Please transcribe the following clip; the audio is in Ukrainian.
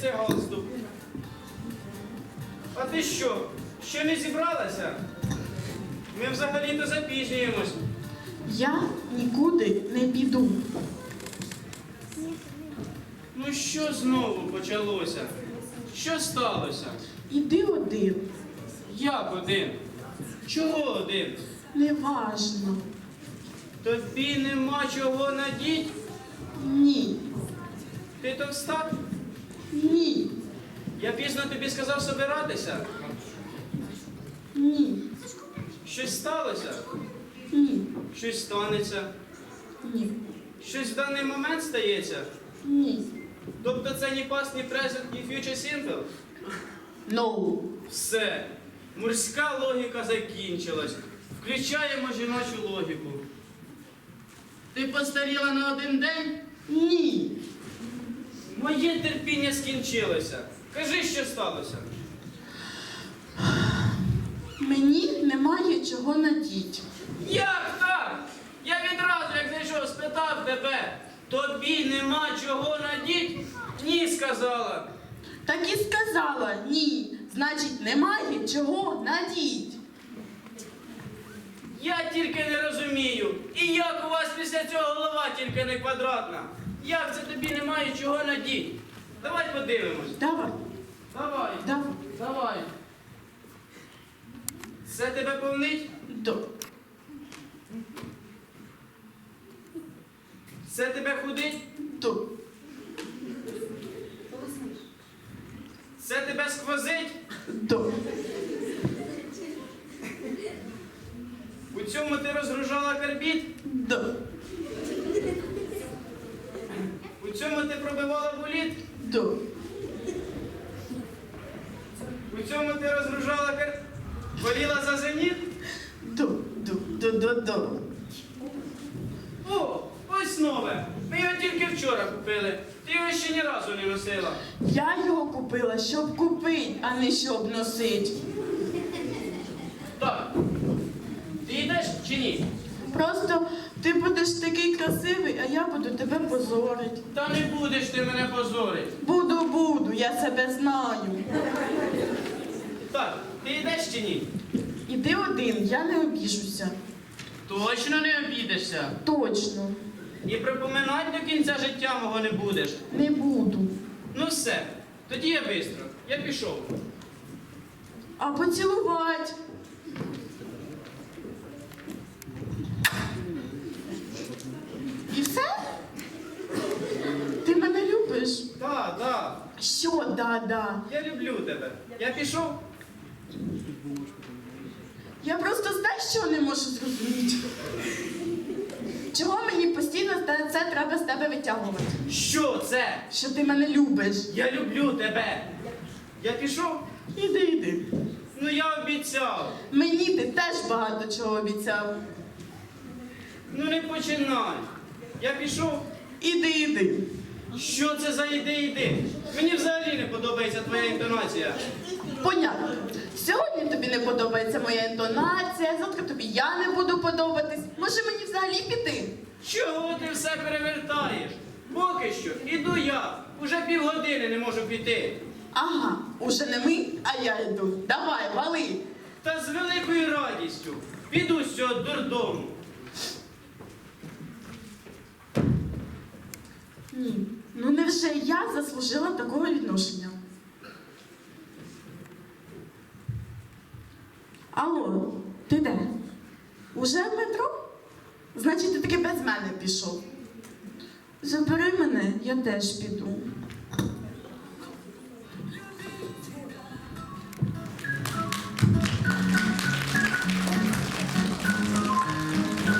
цей галстук. А ти що? Ще не зібралася? Ми взагалі-то запізнюємось. Я нікуди не піду. Ну що знову почалося? Що сталося? Іди один, Як один? Чого один? неважно. Тобі нема чого надіть? Ні. Ти товста? Ні. Я пізно тобі сказав собиратися. Ні. Щось сталося? Ні. Щось станеться? Ні. Щось в даний момент стається? Ні. Тобто це ні past, ні present, ні future simple? No. Все. Морська логіка закінчилась. Включаємо жіночу логіку. Ти постаріла на один день? Ні. Моє терпіння скінчилося. Кажи, що сталося. Мені немає чого надіть. Як так? Я відразу, як зайшов, спитав тебе. Тобі нема чого надіть? Ні, сказала. Так і сказала ні. Значить, немає чого надіть. Я тільки не розумію. І як у вас після цього голова тільки не квадратна? Як це тобі немає чого надіть? Давай подивимось. Давай, Давай. давай. Давай. Це тебе повнить? До. Це тебе худить? До. Це тебе сквозить? До. У цьому ти розгружала карбід? До. У цьому ти пробивала боліт? До. У цьому ти розгружала кар... Боліла за зеніт? До. До. До. До. До. О, ось нове. Ми його тільки вчора купили. Ти його ще ні разу не носила. Я його купила, щоб купити, а не щоб носить. Так. Ти йдеш чи ні? Просто ти будеш такий красивий, а я буду тебе позорить. Та не будеш ти мене позорить. Буду, буду, я себе знаю. Так, ти йдеш чи ні? Іди один, я не обіжуся. Точно не обідешся. Точно, І припоминати до кінця життя мого не будеш. не буду. Ну все, тоді я бистро. Я пішов. А поцілувати. І все? Ти мене любиш? Так, так. Що, да-да? Я люблю тебе. Я пішов. Я просто знаєш, що не можу зрозуміти. Чого мені постійно це треба з тебе витягувати? Що це? Що ти мене любиш? Я люблю тебе. Я пішов? Іди, іди. Ну я обіцяв. Мені ти теж багато чого обіцяв. Ну не починай. Я пішов. Іди, іди. Що це за іди іди? Мені взагалі не подобається твоя інтонація. Понятно. Сьогодні тобі не подобається моя інтонація, завтра тобі я не буду подобатись. Може мені взагалі піти? Чого ти все перевертаєш? Поки що іду я. Уже півгодини не можу піти. Ага, уже не ми, а я йду. Давай, вали. Та з великою радістю піду з цього дурдому. Ні. Ну невже я заслужила такого відношення? Алло, ти де? Уже в метро? Значить, ти таки без мене пішов. Забери мене, я теж піду.